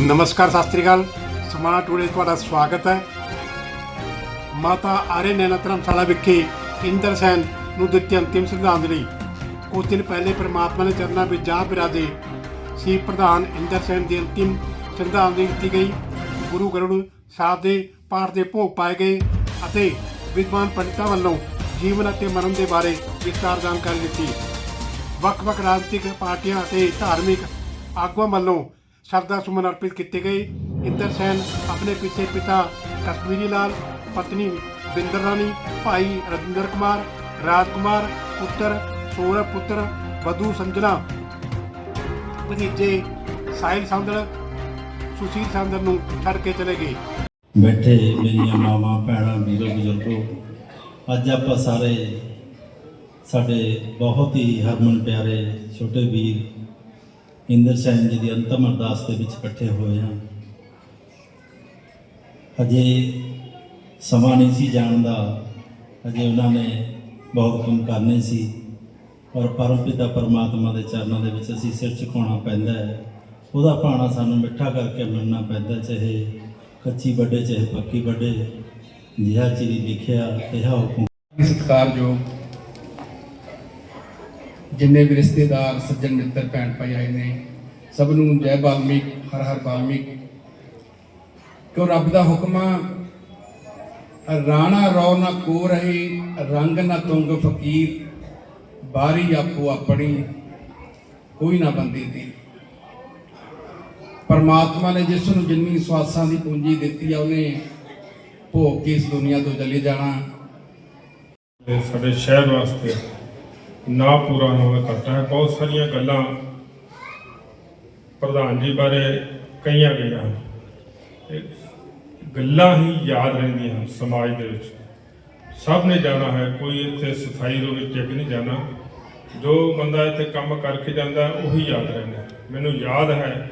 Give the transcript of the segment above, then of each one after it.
ਨਮਸਕਾਰ, ਸਤਿ ਸ੍ਰੀ ਅਕਾਲ। ਸਮਾਣਾ ਟੂਡੇ ਤੁਹਾਡਾ ਸਵਾਗਤ ਹੈ। ਮਾਤਾ ਆਰੇ ਨੈਣਾ ਧਰਮਸ਼ਾਲਾ ਵਿਖੇ ਇੰਦਰ ਸੈਨ ਨੂੰ ਦਿੱਤੀ ਅੰਤਿਮ ਸ਼ਰਧਾਂਜਲੀ। ਕੁਝ ਦਿਨ ਪਹਿਲੇ ਪ੍ਰਮਾਤਮਾ ਦੇ ਚਰਨਾਂ ਵਿੱਚ ਜਾ ਬਿਰਾਜੇ ਸੀ ਪ੍ਰਧਾਨ ਇੰਦਰ ਸੈਨ ਦੀ ਅੰਤਿਮ ਸ਼ਰਧਾਂਜਲੀ ਦਿੱਤੀ ਗਈ। ਗੁਰੂ ਗਰੁੜ ਸਾਹਿਬ ਦੇ ਪਾਠ ਦੇ ਭੋਗ ਪਾਏ ਗਏ ਅਤੇ ਵਿਦਵਾਨ ਪੰਡਿਤਾਂ ਵੱਲੋਂ ਜੀਵਨ ਅਤੇ ਮਰਨ ਦੇ ਬਾਰੇ ਵਿਸਤਾਰ ਜਾਣਕਾਰੀ ਦਿੱਤੀ। ਵੱਖ-ਵੱਖ ਰਾਜਨੀਤਿਕ ਪਾਰਟੀਆਂ ਅਤੇ ਧਾਰਮਿਕ ਆਗੂਆਂ ਵੱਲੋਂ ਸ਼ਰਧਾ ਸੁਮਨ ਅਰਪਿਤ ਕੀਤੇ ਗਏ। ਇੰਦਰ ਸੈਨ ਆਪਣੇ ਪਿੱਛੇ ਪਿਤਾ ਕਸ਼ਮੀਰੀ ਲਾਲ, ਪਤਨੀ ਬਿੰਦਰ ਰਾਣੀ, ਭਾਈ ਰਜਿੰਦਰ ਕੁਮਾਰ ਰਾਜ ਕੁਮਾਰ ਪੁੱਤਰ ਸੌਰਵ ਪੁੱਤਰ, ਵਧੂ ਸੰਜਨਾ, ਭਤੀਜੇ ਸਾਹਿਲ ਸੰਦਰ ਸੁਸ਼ੀਲ ਸੰਦਰ ਨੂੰ ਛੱਡ ਕੇ ਚਲੇ ਗਏ। ਬੈਠੇ ਮੇਰੀਆਂ ਮਾਵਾਂ, ਭੈਣਾਂ, ਵੀਰੋ, ਬਜ਼ੁਰਗੋ, ਅੱਜ ਆਪਾਂ ਸਾਰੇ ਸਾਡੇ ਬਹੁਤ ਹੀ ਹਰਮਨ ਪਿਆਰੇ ਛੋਟੇ ਵੀਰ ਇੰਦਰ ਸੈਨ ਜੀ ਦੀ ਅੰਤਮ ਅਰਦਾਸ ਦੇ ਵਿੱਚ ਇਕੱਠੇ ਹੋਏ ਹਾਂ। ਅਜੇ ਸਮਾਂ ਨਹੀਂ ਸੀ ਜਾਣ ਦਾ। ਅਜੇ ਉਹਨਾਂ ਨੇ ਬਹੁਤ ਕੰਮ ਕਰਨੇ ਸੀ। ਔਰ ਪਰਮਪਿਤਾ ਪਰਮਾਤਮਾ ਦੇ ਚਰਨਾਂ ਦੇ ਵਿੱਚ ਅਸੀਂ ਸਿਰ ਝੁਕਾਉਣਾ ਪੈਂਦਾ ਹੈ। ਉਹਦਾ ਭਾਣਾ ਸਾਨੂੰ ਮਿੱਠਾ ਕਰਕੇ ਮੰਨਣਾ ਪੈਂਦਾ ਚਾਹੇ ਕੱਚੀ ਵੱਡੇ ਚਾਹੇ ਪੱਕੀ ਵੱਡੇ ਜਿਹਾ ਚਿਰੀ ਲਿਖਿਆ ਇਹ ਹੁਕਮ। ਸਤਿਕਾਰਯੋਗ ਜਿੰਨੇ ਵੀ ਰਿਸ਼ਤੇਦਾਰ ਸੱਜਣ ਮਿੱਤਰ ਭੈਣ ਭਾਈ ਆਏ ਨੇ ਸਭ ਨੂੰ ਜੈ ਬਾਲਮੀਕ ਹਰ ਹਰ ਬਾਲਮੀਕ ਕਿਉਂ ਰੱਬ ਦਾ ਹੁਕਮ ਆ, ਰਾਣਾ ਰੋ ਨਾ ਕੋ ਰਹੇ ਰੰਗ ਨਾ ਤੁੰਗ ਫਕੀਰ ਬਾਰੀ ਆਪੋ ਆਪਣੀ ਕੋਈ ਨਾ ਬੰਦੀ ਦੀ। ਪਰਮਾਤਮਾ ਨੇ ਜਿਸ ਨੂੰ ਜਿੰਨੀ ਸਵਾਸਾਂ ਦੀ ਪੂੰਜੀ ਦਿੱਤੀ ਆ ਉਹਨੇ ਭੋਗ ਕੇ ਇਸ ਦੁਨੀਆ ਤੋਂ ਚਲੇ ਜਾਣਾ। ਸਾਡੇ ਸ਼ਹਿਰ ਵਾਸਤੇ ਨਾ ਪੂਰਾ ਹੋਣਾ ਘਟਾ ਹੈ। ਬਹੁਤ ਸਾਰੀਆਂ ਗੱਲਾਂ ਪ੍ਰਧਾਨ ਜੀ ਬਾਰੇ ਕਹੀਆਂ ਗਈਆਂ ਹਨ। ਗੱਲਾਂ ਹੀ ਯਾਦ ਰਹਿੰਦੀਆਂ ਹਨ ਸਮਾਜ ਦੇ ਵਿੱਚ। ਸਭ ਨੇ ਜਾਣਾ ਹੈ, ਕੋਈ ਇੱਥੇ ਸਥਾਈ ਰੂਪ ਵਿੱਚ ਟਿਕ ਨਹੀਂ ਜਾਣਾ। ਜੋ ਬੰਦਾ ਇੱਥੇ ਕੰਮ ਕਰਕੇ ਜਾਂਦਾ, ਉਹੀ ਯਾਦ ਰਹਿੰਦਾ। ਮੈਨੂੰ ਯਾਦ ਹੈ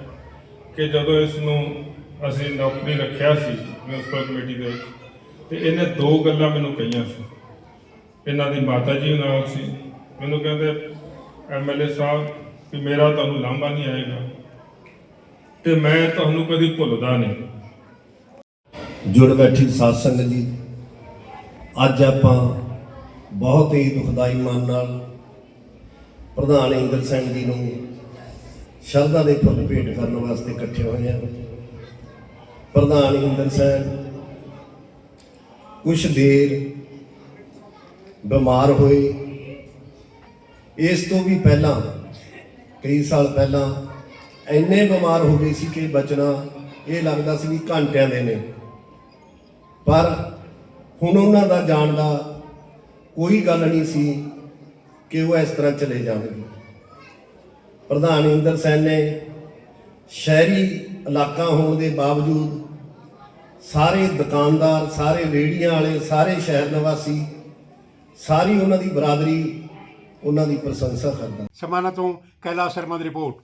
ਕਿ ਜਦੋਂ ਇਸ ਨੂੰ ਅਸੀਂ ਨੌਕਰੀ ਰੱਖਿਆ ਸੀ, ਮਿਊਨਿਸਪਲ ਕਮੇਟੀ ਦੇ ਵਿੱਚ, ਤੇ ਇਹਨੇ ਦੋ ਗੱਲਾਂ ਮੈਨੂੰ ਕਹੀਆਂ ਸੀ। ਇਹਨਾਂ ਦੀ ਮਾਤਾ ਜੀ ਨਾਲ ਸੀ ਮੈਨੂੰ ਕਹਿੰਦੇ ਐਮਐਲਏ ਸਾਹਿਬ ਕਿ ਮੇਰਾ ਤੁਹਾਨੂੰ ਲਾਂਭਾ ਨਹੀਂ ਆਏਗਾ ਤੇ ਮੈਂ ਤੁਹਾਨੂੰ ਕਦੀ ਭੁੱਲਦਾ ਨਹੀਂ। ਜੁੜ ਬੈਠੀ ਸਾਧ ਸੰਗਤ ਜੀ, ਅੱਜ ਆਪਾਂ ਬਹੁਤ ਹੀ ਦੁਖਦਾਈ ਮਨ ਨਾਲ ਪ੍ਰਧਾਨ ਇੰਦਰ ਸਿੰਘ ਜੀ ਨੂੰ ਸ਼ਰਧਾ ਦੇ ਫੁੱਲ ਭੇਟ ਕਰਨ ਵਾਸਤੇ ਇਕੱਠੇ ਹੋਏ ਹਾਂ। ਪ੍ਰਧਾਨ ਇੰਦਰ ਸਿੰਘ ਕੁਛ ਦੇਰ ਬਿਮਾਰ ਹੋਏ ਇਸ ਤੋਂ ਵੀ ਪਹਿਲਾਂ, ਕਈ ਸਾਲ ਪਹਿਲਾਂ, ਇੰਨੇ ਬਿਮਾਰ ਹੋ ਗਏ ਸੀ ਕਿ ਬਚਣਾ ਇਹ ਲੱਗਦਾ ਸੀ ਵੀ ਘੰਟਿਆਂ ਦੇ ਨੇ। ਪਰ ਹੁਣ ਉਹਨਾਂ ਦਾ ਜਾਣ ਦਾ ਕੋਈ ਗੱਲ ਨਹੀਂ ਸੀ ਕਿ ਉਹ ਇਸ ਤਰ੍ਹਾਂ ਚਲੇ ਜਾਣਗੇ। ਪ੍ਰਧਾਨ ਇੰਦਰ ਸੈਨ ਨੇ ਸ਼ਹਿਰੀ ਇਲਾਕਾ ਹੋਣ ਦੇ ਬਾਵਜੂਦ ਸਾਰੇ ਦੁਕਾਨਦਾਰ, ਸਾਰੇ ਰੇੜੀਆਂ ਵਾਲੇ, ਸਾਰੇ ਸ਼ਹਿਰ ਨਿਵਾਸੀ, ਸਾਰੀ ਉਹਨਾਂ ਦੀ ਬਰਾਦਰੀ ਉਹਨਾਂ ਦੀ ਪ੍ਰਸ਼ੰਸਾ ਕਰਦਾ। ਸਮਾਨਾ ਤੋਂ ਕੈਲਾਸ਼ ਸ਼ਰਮਾ ਦੀ ਰਿਪੋਰਟ।